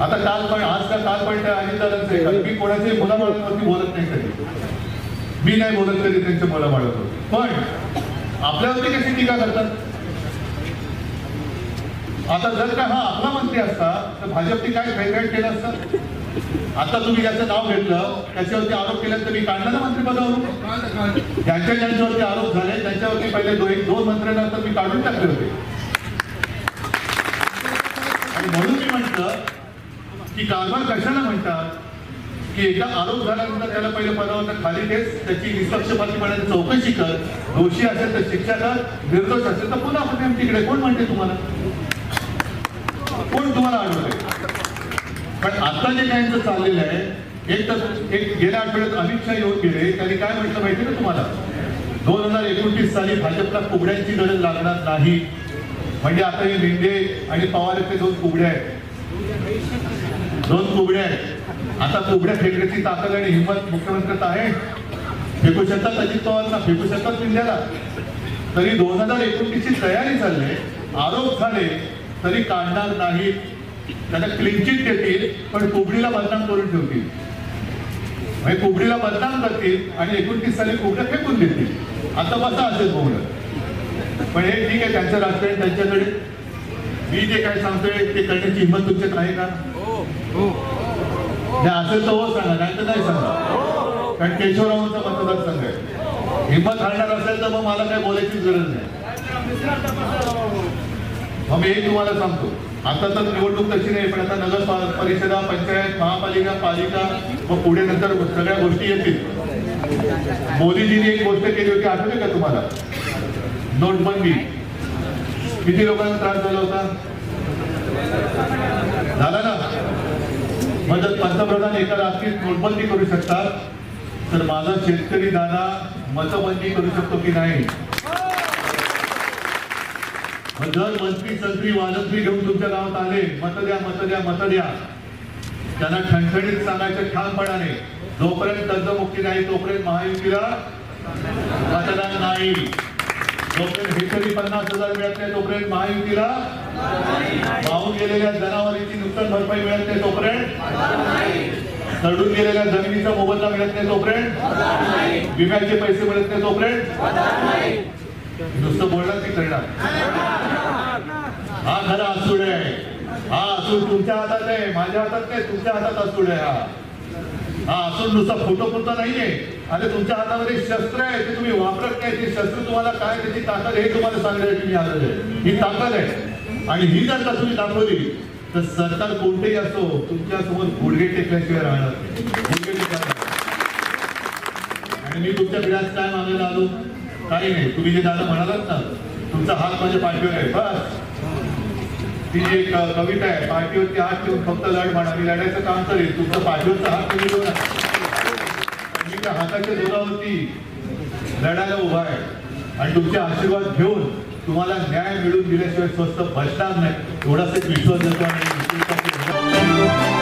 आता काल पण आज का काल पण त्या अजितदादांचं आहे. कारण मी कोणाच्याही मुलाबाळांवरती बोलत नाही कधी. मी नाही बोलत कधी त्यांच्या मुलाबाळांवर. पण आपल्यावरती कशी टीका करतात? आता जर का हा आपला मंत्री असता तर भाजपने काय फेवरेट केलं असतं? आता तुम्ही ज्याचं नाव घेतलं त्याच्यावरती आरोप केल्यानंतर मी काढला ना मंत्रिपदावरून? ज्यांच्या ज्यांच्यावरती आरोप झाले त्यांच्यावरती पहिले दोन दोन मंत्र्यांना तर मी काढून टाकले होते. आणि म्हणून मी म्हटलं की कारभार कशाला म्हणतात? की एकदा आरोप झाल्यानंतर त्याला पहिले पदावर खाली तेच त्याची निष्पक्षपातीपणाने चौकशी कर. दोषी असेल तर शिक्षा कर निर्दोष असेल तर पुन्हा आपण तिकडे कोण म्हणते तुम्हाला? कोण तुम्हाला आढळते? पण आता जे काहींचं चाललेलं आहे एक तर एक गेल्या आठवड्यात अमित शहा येऊन गेले त्यांनी काय म्हटलं माहिती ना तुम्हाला? दोन हजार एकोणतीस साली भाजपला कुबड्यांची गरज लागणार नाही. म्हणजे आता हे मेंढे आणि पवार ते दोन कुबड्या आहेत. दोन कुबड्या आहेत. आता कुबड्या फेकण्याची ताकद आणि हिंमत मुख्यमंत्र्यात आहे. फेकू शकतात अजित पवारांना फेकू शकतात इंडियाला तरी दोन हजार एकोणतीसची तयारी चालली. आरोप झाले तरी काढणार नाहीत. त्यांना क्लिनचिट देतील पण कुबडीला बदनाम करून ठेवतील. म्हणजे कुबडीला बदनाम करतील आणि एकोणतीस साली कुबड्या फेकून देतील. आता बसा असेल कुबडं पण हे ठीक आहे त्यांचं राजकारण त्यांच्याकडे. मी जे काय सांगतोय ते करण्याची हिंमत तुमच्यात आहे का? हो. असेल तर हो सांगा नाही तर नाही सांगा कारण केशवरावांचा मतदारसंघ आहे. हिंमत हाणणार असेल तर मग मला काय बोलायची गरज नाही. मग मी तुम्हाला सांगतो. आता तर निवडणूक तशी नाही पण आता नगर परिषदा पंचायत महापालिका पालिका मग पुढे नंतर सगळ्या गोष्टी येतील. मोदीजींनी एक गोष्ट केली होती आठवते का तुम्हाला? नोटबंदी. किती लोकांना त्रास झाला होता? झाला ना? मग जर पंतप्रधान एका रात्रीत नोटबंदी करू शकतात तर माझा शेतकरी दादा मतबंदी करू शकतो की नाही? मग जर मंत्री संत्री वाजंत्री घेऊन तुमच्या गावात आले मत द्या मत द्या मत द्या. त्यांना ठणठणीत सांगायचं ठामपणाने जोपर्यंत कर्जमुक्ती नाही तोपर्यंत महायुतीला मतदान नाही. जोपर्यंत हेक्टरी पन्नास हजार मिळत नाही तोपर्यंत महायुतीला वाहून गेलेल्या जनावरीची नुकसान भरपाई मिळत नाही तोपर्यंत तडून गेलेल्या जमिनीचा मोबदला मिळत नाही तोपर्यंत विम्याचे पैसे मिळत नाही तोपर्यंत नुसतं बोलणार की करणार. हा खरा असूड आहे. हा असूड तुमच्या हातात आहे. माझ्या हातात नाही तुमच्या हातात असूड आहे हा. हा असूड नुसता फोटो पुरता नाहीये. आणि तुमच्या हातामध्ये शस्त्र आहे ते तुम्ही वापरत नाही. ते शस्त्र तुम्हाला काय त्याची ताकद हे तुम्हाला सांगण्यासाठी मी आलेलो आहे. ही ताकद आहे. आणि ही जर का तुम्ही दाखवली तर सरकार कोणतेही असो तुमच्यासमोर गुडघे टेकल्याशिवाय राहणार गुडघे टेकणार आणि मी तुमच्या बिळात काय मागायला आलो? काही नाही. तुम्ही जे दादा म्हणालात ना तुमचा हात माझ्या पाठीवर आहे. बस. ती जी एक कविता आहे पार्टीवरती हात ठेवून फक्त लढ म्हणा मी लढायचं काम करेल तुमचा पाठीवरचा हात तुम्ही देऊ नका मी त्या हाताच्या जोरावरती लढायला उभा आहे. आणि तुमचे आशीर्वाद घेऊन तुम्हाला न्याय मिळवून दिल्याशिवाय स्वस्त बसणार नाही. एवढाच एक विश्वास देतो आणि